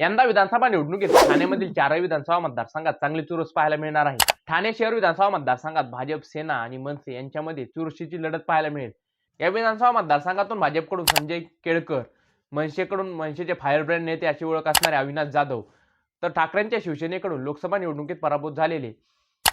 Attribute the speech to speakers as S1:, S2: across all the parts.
S1: यंदा विधानसभा निवडणुकीत ठाण्यामधील चारही विधानसभा मतदारसंघात चांगली चुरस पाहायला मिळणार आहे. ठाणे शहर विधानसभा मतदारसंघात भाजप सेना आणि मनसे यांच्यामध्ये चुरशीची लढत पाहायला मिळेल. या विधानसभा मतदारसंघातून भाजपकडून संजय केळकर मनसेकडून मनसेचे फायर ब्रँड नेते अशी ओळख असणारे अविनाश जाधव तर ठाकरेंच्या शिवसेनेकडून लोकसभा निवडणुकीत पराभूत झालेले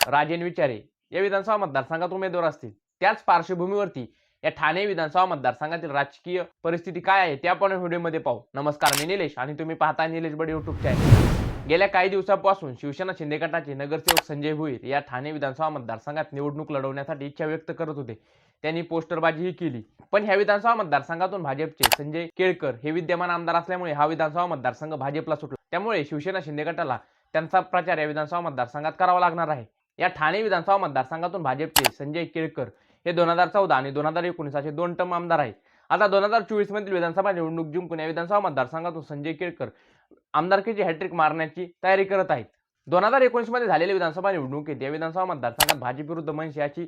S1: राजेन विचारे या विधानसभा मतदारसंघात उमेदवार असतील. त्याच पार्श्वभूमीवरती या ठाणे विधानसभा मतदारसंघातील राजकीय परिस्थिती काय आहे ते आपण व्हिडिओमध्ये पाहू. नमस्कार मी निलेश आणि तुम्ही पाहता निलेश बड युट्यूब चॅनल गेल्या काही दिवसापासून शिवसेना शिंदे गटाचे नगरसेवक संजय भुईर या ठाणे विधानसभा मतदारसंघात निवडणूक लढवण्यासाठी इच्छा व्यक्त करत होते. त्यांनी पोस्टरबाजीही केली. पण ह्या विधानसभा मतदारसंघातून भाजपचे संजय केळकर हे विद्यमान आमदार असल्यामुळे हा विधानसभा मतदारसंघ भाजपला सुटला. त्यामुळे शिवसेना शिंदे गटाला त्यांचा प्रचार या विधानसभा मतदारसंघात करावा लागणार आहे. या ठाणे विधानसभा मतदारसंघातून भाजपचे संजय केळकर हे दोन हजार चौदा आणि दोन हजार एकोणीसाचे दोन टर्म आमदार आहेत. आता दोन हजार चोवीस मधील विधानसभा निवडणूक जिंकून या विधानसभा मतदारसंघातून संजय केळकर आमदारकीची हॅट्रिक मारण्याची तयारी करत आहेत. दोन हजार एकोणीसमध्ये झालेल्या विधानसभा निवडणुकीत या विधानसभा मतदारसंघात भाजप विरुद्ध मनसे याची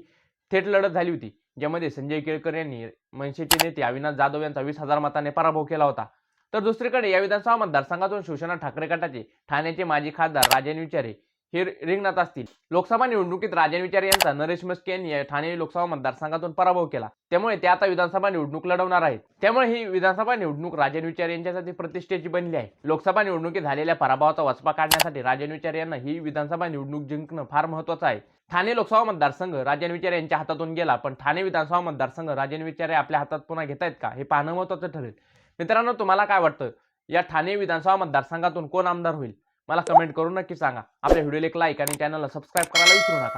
S1: थेट लढत झाली होती ज्यामध्ये संजय केळकर यांनी मनसेचे नेते अविनाश जाधव यांचा वीस हजार मताने पराभव केला होता. तर दुसरीकडे या विधानसभा मतदारसंघातून शिवसेना ठाकरे गटाचे ठाण्याचे माजी खासदार राजन विचारे हे रिंगणात असतील. लोकसभा निवडणुकीत राजन विचार यांचा नरेश मस्के यांनी या ठाणे लोकसभा मतदारसंघातून पराभव केला. त्यामुळे ते आता विधानसभा निवडणूक लढवणार आहेत. त्यामुळे ही विधानसभा निवडणूक राजन विचार यांच्यासाठी प्रतिष्ठेची बनली आहे. लोकसभा निवडणुकीत झालेल्या पराभवाचा वचपा काढण्यासाठी राजन विचार यांना ही विधानसभा निवडणूक जिंकणं फार महत्वाचं आहे. ठाणे लोकसभा मतदारसंघ राजन विचारे यांच्या हातातून गेला पण ठाणे विधानसभा मतदारसंघ राजन विचारे आपल्या हातात पुन्हा घेतायत का? हे पाहणं महत्वाचं ठरेल. मित्रांनो तुम्हाला काय वाटतं? या ठाणे विधानसभा मतदारसंघातून कोण आमदार होईल? मला कमेंट करून नक्की सांगा. आपल्या व्हिडिओला एक लाईक आणि चॅनलला सबस्क्राईब करायला विसरू नका.